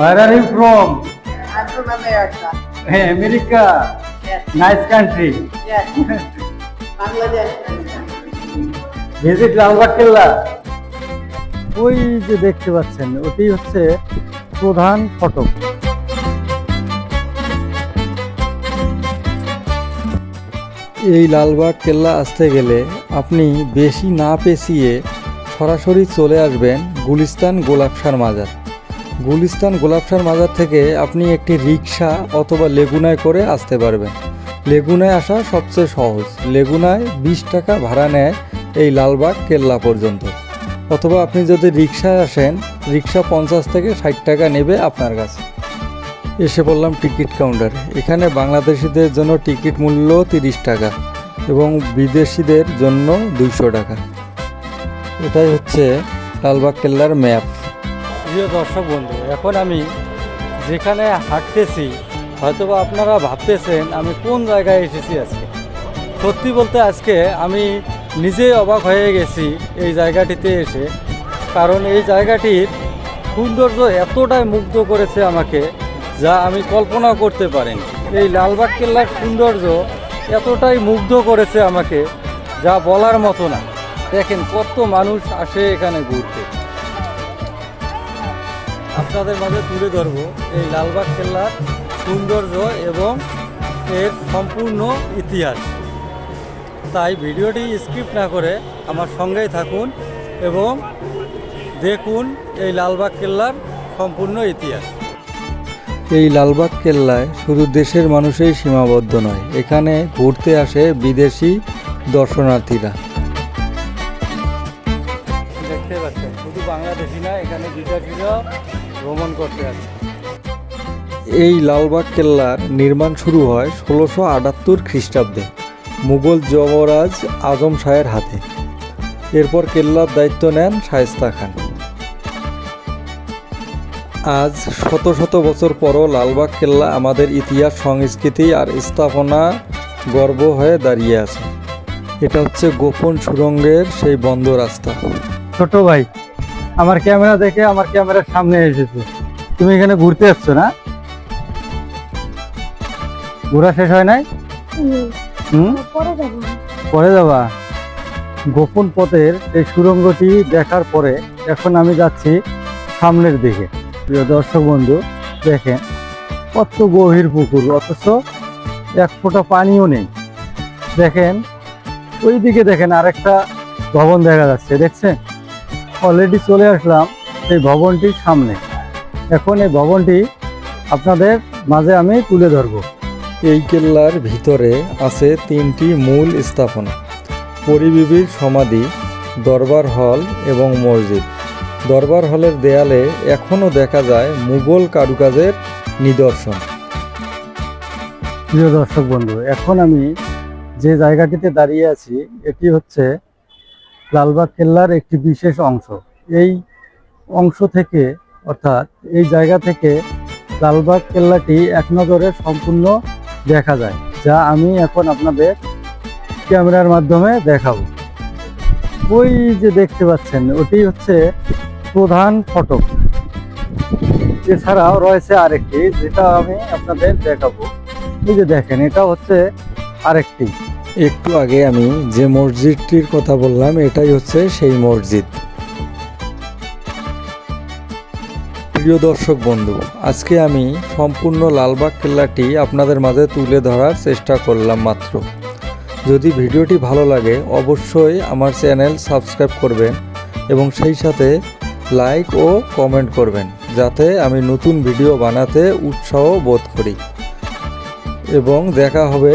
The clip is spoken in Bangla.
Where are you from? I'm from America. Hey, America. Yes, Nice country. yes. Bangladesh. Visit Lalbagh Kella ওই যে দেখতে পাচ্ছেন ওটি হচ্ছে প্রধান ফটক এই লালবাগ কেল্লা আসতে গেলে আপনি বেশি না পেঁচিয়ে সরাসরি চলে আসবেন গুলিস্তান গোলাপসার মাজার গুলিস্তান গোলাপসার মাজার থেকে আপনি একটি রিক্সা অথবা লেগুনায় করে আসতে পারবেন। লেগুনায় আসা সবচেয়ে সহজ। লেগুনায় বিশ টাকা ভাড়া নেয় এই লালবাগ কেল্লা পর্যন্ত। অথবা আপনি যদি রিক্সায় আসেন রিক্সা পঞ্চাশ থেকে ষাট টাকা নেবে আপনার কাছে। এসে পড়লাম টিকিট কাউন্টারে। এখানে বাংলাদেশিদের জন্য টিকিট মূল্য তিরিশ টাকা এবং বিদেশিদের জন্য দুইশো টাকা। এটাই হচ্ছে লালবাগ কেল্লার ম্যাপ। প্রিয় দর্শক বন্ধু, এখন আমি যেখানে হাঁটতেছি, হয়তোবা আপনারা ভাবতেছেন আমি কোন জায়গায় এসেছি আজকে। সত্যি বলতে আজকে আমি নিজেই অবাক হয়ে গেছি এই জায়গাটিতে এসে, কারণ এই জায়গাটির সৌন্দর্য এতটাই মুগ্ধ করেছে আমাকে যা আমি কল্পনা করতে পারিনি। এই লালবাগ কেল্লার সৌন্দর্য এতটাই মুগ্ধ করেছে আমাকে যা বলার মতো না। দেখেন কত মানুষ আসে এখানে ঘুরতে। আপনাদের মাঝে তুলে ধরবো এই লালবাগ কেল্লার সৌন্দর্য এবং এর সম্পূর্ণ ইতিহাস। তাই ভিডিওটি স্কিপ না করে আমার সঙ্গেই থাকুন এবং দেখুন এই লালবাগ কেল্লার সম্পূর্ণ ইতিহাস। এই লালবাগ কেল্লায় শুধু দেশের মানুষই সীমাবদ্ধ নয়, এখানে ঘুরতে আসে বিদেশি দর্শনার্থীরা। দেখতে পাচ্ছেন, শুধু বাংলাদেশি না, এখানে বিদেশিরাও ভ্রমণ করতে আসে। এই লালবাগ কেল্লার নির্মাণ শুরু হয় ষোলোশো আটাত্তর খ্রিস্টাব্দে মুঘল যমরাজ আজম শাহের হাতে। এরপর কেল্লার দায়িত্ব নেন শায়েস্তা খান। আজ শত শত বছর পরও লালবাগ কেল্লা আমাদের ইতিহাস, সংস্কৃতি আর স্থাপনা গর্ব হয়ে দাঁড়িয়ে আছে। এটা হচ্ছে গোপন সুরঙ্গের সেই বন্ধ রাস্তা। ছোট ভাই আমার ক্যামেরা দেখে আমার ক্যামেরার সামনে এসেছে। তুমি এখানে ঘুরতে যাচ্ছ না? ঘোরা শেষ হয় নাই? হুম। পরে যাব। যাবা? গোপন পথের এই সুরঙ্গটি দেখার পরে এখন আমি যাচ্ছি সামনের দিকে। প্রিয় দর্শক বন্ধু দেখেন কত গভীর পুকুর অথচ এক ফোঁটা পানিও নেই। দেখেন ওই দিকে দেখেন আরেকটা ভবন দেখা যাচ্ছে দেখছেন? অলরেডি চলে আসলাম এই ভবনটির সামনে। এখন এই ভবনটি আপনাদের মাঝে আমি তুলে ধরবো। এই কেল্লার ভিতরে আছে তিনটি মূল স্থাপনা। পরিবিবির সমাধি দরবার হল এবং মসজিদ। দরবার হলের দেয়ালে এখনও দেখা যায় মুঘল কারুকাজের নিদর্শন। প্রিয় দর্শক বন্ধু এখন আমি যে জায়গাটিতে দাঁড়িয়ে আছি এটি হচ্ছে লালবাগ কেল্লার একটি বিশেষ অংশ। এই অংশ থেকে, অর্থাৎ এই জায়গা থেকে লালবাগ কেল্লাটি এক নজরে সম্পূর্ণ দেখা যায়, যা আমি এখন আপনাদের ক্যামেরার মাধ্যমে দেখাবো। ওই যে দেখতে পাচ্ছেন, ওটি হচ্ছে প্রধান ফটক। এছাড়াও রয়েছে আরেকটি, যেটা আমি আপনাদের দেখাবো। এই যে দেখেন, এটা হচ্ছে আরেকটি। একটু আগে আমি যে মসজিদটির কথা বললাম, এটাই হচ্ছে সেই মসজিদ। প্রিয় দর্শক বন্ধু, আজকে আমি সম্পূর্ণ লালবাগ কেল্লাটি আপনাদের মাঝে তুলে ধরার চেষ্টা করলাম মাত্র। যদি ভিডিওটি ভালো লাগে, অবশ্যই আমার চ্যানেল সাবস্ক্রাইব করবেন এবং সেই সাথে লাইক ও কমেন্ট করবেন, যাতে আমি নতুন ভিডিও বানাতে উৎসাহ বোধ করি। এবং দেখা হবে